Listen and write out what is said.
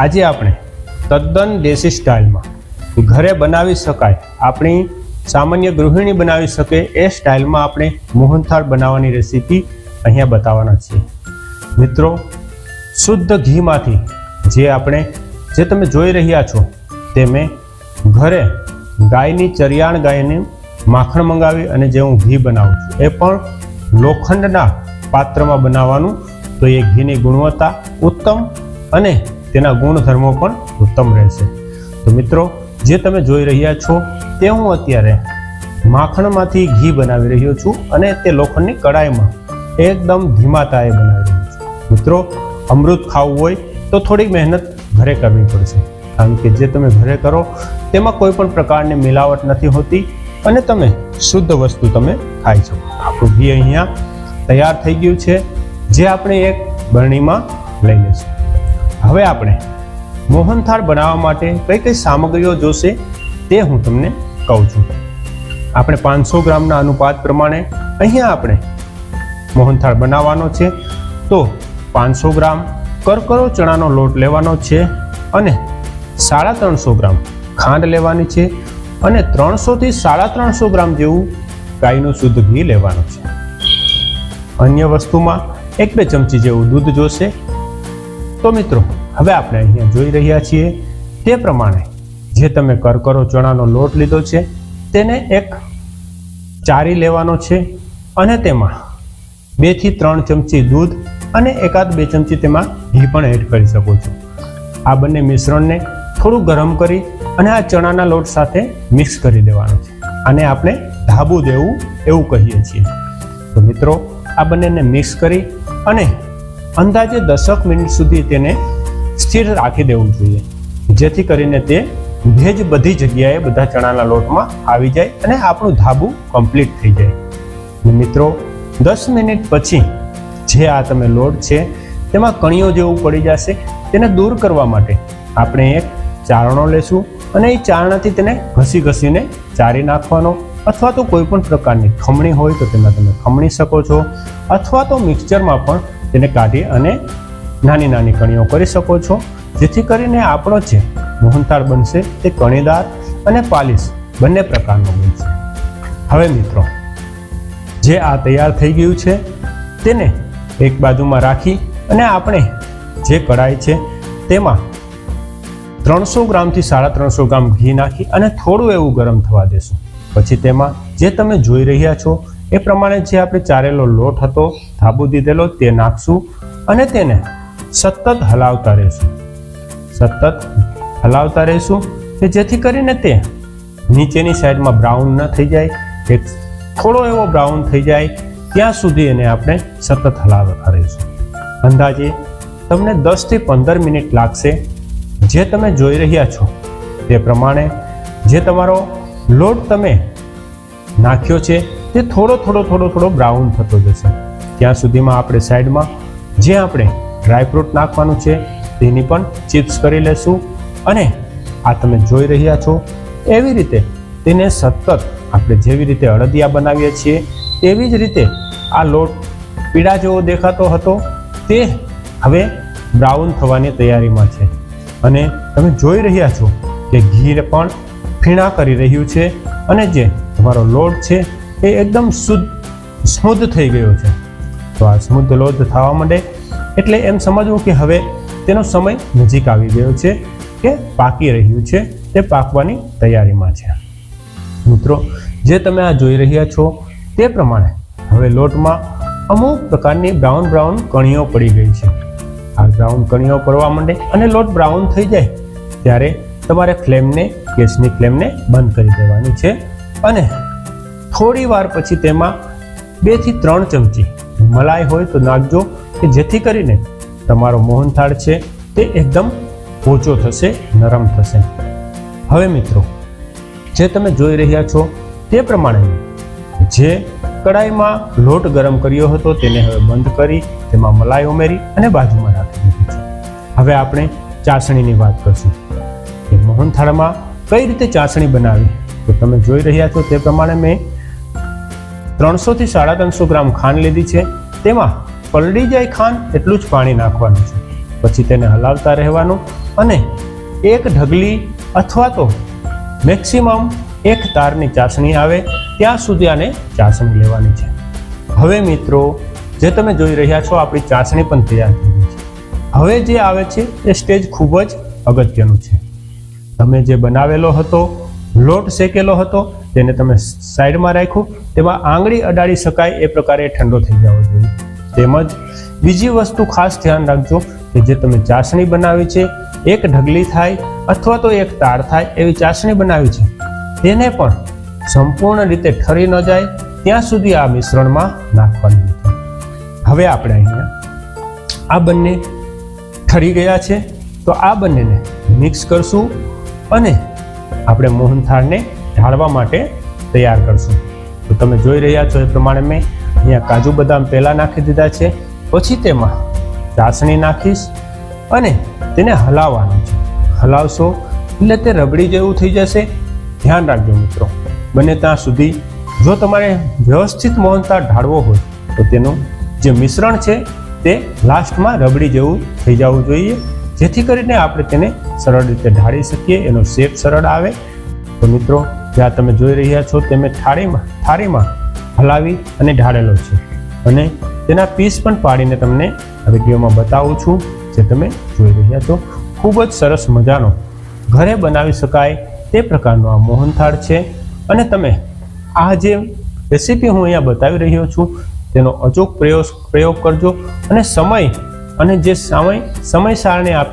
આજે આપણે તદ્દન દેશી સ્ટાઇલમાં ઘરે બનાવી શકાય, આપણી સામાન્ય ગૃહિણી બનાવી શકે એ સ્ટાઇલમાં આપણે મોહનથાળ બનાવવાની રેસીપી અહીંયા બતાવવાના છીએ. મિત્રો, શુદ્ધ ઘીમાંથી જે આપણે, જે તમે જોઈ રહ્યા છો તે મેં ઘરે ગાયની ચરિયાણ ગાયને માખણ મંગાવી અને જે હું ઘી બનાવું છું એ પણ લોખંડના પાત્રમાં બનાવવાનું. તો એ ઘીની ગુણવત્તા ઉત્તમ અને તેના ગુણધર્મો પણ ઉત્તમ રહેશે. તો મિત્રો, જે તમે જોઈ રહ્યા છો, તે હું અત્યારે માખણમાંથી ઘી બનાવી રહ્યો છું અને તે લોખંડની કડાઈમાં એકદમ ધીમા તાએ બનાવી રહ્યો છું. મિત્રો, અમૃત ખાવું હોય તો થોડીક મહેનત ઘરે કરવી પડશે. કારણ કે જે તમે ઘરે કરો, તેમાં કોઈ પણ પ્રકારની મિલાવટ નથી હોતી અને તમે શુદ્ધ વસ્તુ તમે ખાઈ શકો. આપણું ઘી અહીંયા તૈયાર થઈ ગયું છે. જે આપણે એક બરણીમાં લઈ લઈશું. હવે આપણે મોહનથાળ બનાવવા માટે કઈ કઈ સામગ્રીઓ જોશે તે હું તમને કહું છું. આપણે પાંચસો ગ્રામના અનુપાત પ્રમાણે અહીંયા આપણે મોહનથાળ બનાવવાનો છે. તો પાંચસો ગ્રામ કરકરો ચણાનો લોટ લેવાનો છે અને સાડા ત્રણસો ગ્રામ ખાંડ લેવાની છે અને ત્રણસોથી સાડા ત્રણસો ગ્રામ જેવું ગાયનું શુદ્ધ ઘી લેવાનું છે. અન્ય વસ્તુમાં એક બે ચમચી જેવું દૂધ જોશે તો મિત્રો, હવે આપણે અહીંયા જોઈ રહ્યા છીએ તે પ્રમાણે જે તમે કરકરો ચણાનો લોટ લીધો છે, તેને એક ચારી લેવાનો છે અને તેમાં બેથી ત્રણ ચમચી દૂધ અને એકાદ બે ચમચી તેમાં ઘી પણ એડ કરી શકો છો. આ બંને મિશ્રણને થોડું ગરમ કરી અને આ ચણાના લોટ સાથે મિક્સ કરી દેવાનું છે. આને આપણે ધાબુ દેવું એવું કહીએ છીએ. તો મિત્રો, આ બંનેને મિક્સ કરી અને અંદાજે દસક મિનિટ સુધી તેને સ્થિર રાખી દેવું જોઈએ. જેથી કરીને તે ભેજ બધી જગ્યાએ બધા ચણાના લોટમાં આવી જાય અને આપણું ધાબું કમ્પ્લીટ થઈ જાય. મિત્રો, દસ મિનિટ પછી જે આ તમે લોટ છે, તેમાં કણીઓ જેવું પડી જશે, તેને દૂર કરવા માટે આપણે એક ચારણો લેશું અને એ ચારણાથી તેને ઘસી ઘસીને ચારી નાખવાનો અથવા તો કોઈ પણ પ્રકારની ખમણી હોય તો તેમાં તમે ખમણી શકો છો, અથવા તો મિક્સચરમાં પણ તેને કાઢી અને નાની નાની કણીઓ કરી શકો છો, જેથી કરીને આપણો જે મોહનથાળ બનશે તે કણીદાર અને પાલિશ બંને પ્રકારનો બનશે. હવે મિત્રો, જે આ તૈયાર થઈ ગયું છે તેને એક બાજુમાં રાખી અને આપણે જે કઢાઈ છે તેમાં ત્રણસો ગ્રામથી સાડા ત્રણસો ગ્રામ ઘી નાખી અને થોડું એવું ગરમ થવા દેશું. પછી તેમાં જે તમે જોઈ રહ્યા છો, એ પ્રમાણે જે આપણે ચારેલો લોટ હતો, ધાબુ દીધેલો, તે નાખશું અને તેને સતત હલાવતા રહેશું. સતત હલાવતા રહેશું કે જેથી કરીને તે નીચેની સાઈડમાં બ્રાઉન ન થઈ જાય એક થોડો એવો બ્રાઉન થઈ જાય, ત્યાં સુધી એને આપણે સતત હલાવતા રહીશું. અંદાજે તમને દસથી પંદર મિનિટ લાગશે. જે તમે જોઈ રહ્યા છો, તે પ્રમાણે જે તમારો લોટ તમે નાખ્યો છે, તે થોડો થોડો થોડો થોડો બ્રાઉન થતો જશે. ત્યાં સુધીમાં આપણે સાઈડમાં જે આપણે ડ્રાયફ્રૂટ નાખવાનું છે, તેની પણ ચિપ્સ કરી લેશું. અને આ તમે જોઈ રહ્યા છો, એવી રીતે તેને સતત આપણે જેવી રીતે અડદિયા બનાવીએ છીએ, તેવી જ રીતે આ લોટ પીળા જેવો દેખાતો હતો, તે હવે બ્રાઉન થવાની તૈયારીમાં છે. અને તમે જોઈ રહ્યા છો કે ઘી પણ ફીણા કરી રહ્યું છે અને જે તમારો લોટ છે એ એકદમ શુદ્ધ, સ્મૂધ થઈ ગયો છે. તો આ સ્મૂધ લોટ થવા માંડે એટલે એમ સમજવું કે હવે તેનો સમય નજીક આવી ગયો છે કે પાકી રહ્યું છે તે પાકવાની તૈયારીમાં છે. મિત્રો, જે તમે આ જોઈ રહ્યા છો તે પ્રમાણે હવે લોટમાં અમુક પ્રકારની બ્રાઉન બ્રાઉન કણીઓ પડી ગઈ છે. આ બ્રાઉન કણીઓ પડવા માંડે અને લોટ બ્રાઉન થઈ જાય, ત્યારે તમારે ફ્લેમને ગેસની ફ્લેમને બંધ કરી દેવાની છે અને થોડી વાર પછી તેમાં બેથી ત્રણ ચમચી મલાઈ હોય તો નાખજો કે જેથી કરીને તમારો મોહનથાળ છે તે એકદમ પોચો થશે, નરમ થશે. હવે મિત્રો, જે તમે જોઈ રહ્યા છો તે પ્રમાણે જે કડાઈમાં લોટ ગરમ કર્યો હતો તેને હવે બંધ કરી, તેમાં મલાઈ ઉમેરી અને બાજુમાં રાખી દીધી છે. હવે આપણે ચાસણીની વાત કરશું કે મોહનથાળમાં કઈ રીતે ચાસણી બનાવી? તો તમે જોઈ રહ્યા છો તે પ્રમાણે મેં ત્રણસોથી સાડા ત્રણસો ગ્રામ ખાંડ લીધી છે. તેમાં પલળી જાય ખાંડ એટલું જ પાણી નાખવાનું છે. પછી તેને હલાવતા રહેવાનું અને એક ઢગલી અથવા તો મેક્સિમમ એક તારની ચાસણી આવે ત્યાં સુધી આને ચાસણી લેવાની છે. હવે મિત્રો, જે તમે જોઈ રહ્યા છો આપણી ચાસણી પણ તૈયાર થઈ છે. હવે જે આવે છે એ સ્ટેજ ખૂબ જ અગત્યનું છે. તમે જે બનાવેલો હતો, લોટ શેકેલો હતો, તેને તમે સાઈડમાં રાખો તેમાં આંગળી અડાડી શકાય એ પ્રકારે ઠંડો થઈ જવો જોઈએ. તેમજ બીજી વસ્તુ ખાસ ધ્યાન રાખજો કે જે તમે ચાસણી બનાવી છે, એક ઢગલી થાય અથવા તો એક તાર થાય એવી ચાસણી બનાવી છે, તેને પણ સંપૂર્ણ રીતે ઠરી ન જાય, ત્યાં સુધી આ મિશ્રણમાં નાખવાની હવે આપણે અહીંયા આ બંને ઠરી ગયા છે, તો આ બંનેને મિક્સ કરશું. અને આપણે મોહનથાળને ઢાળવા માટે તૈયાર કરશું. તો તમે જોઈ રહ્યા છો એ પ્રમાણે મેં અહીંયા કાજુ બદામ પહેલાં નાખી દીધા છે, પછી તેમાં ચાસણી નાખીશ અને તેને હલાવવાનું છે. હલાવશો એટલે તે રબડી જેવું થઈ જશે. ધ્યાન રાખજો મિત્રો. બને ત્યાં સુધી જો તમારે વ્યવસ્થિત મોહનથાળ ઢાળવો હોય, તો તેનું જે મિશ્રણ છે તે લાસ્ટમાં રબડી જેવું થઈ જવું જોઈએ. જેથી કરીને આપણે તેને સરળ રીતે ઢાળી શકીએ, એનો શેપ સરળ આવે. તો મિત્રો જ્યાં તમે જોઈ રહ્યા છો તે મેં થાળીમાં થાળીમાં હલાવી અને ઢાળેલો છે. અને તેના પીસ પણ પાડીને તમને આ વિડીયોમાં બતાવું છું, જે તમે જોઈ રહ્યા છો. ખૂબ જ સરસ મજાનો. ઘરે બનાવી શકાય તે પ્રકારનો આ મોહનથાળ છે. અને તમે આ જે રેસીપી હું અહીંયા બતાવી રહ્યો છું, તેનો અચૂક પ્રયોગ પ્રયોગ કરજો. અને સમય અને જે સમય સમય સારણી આપેલી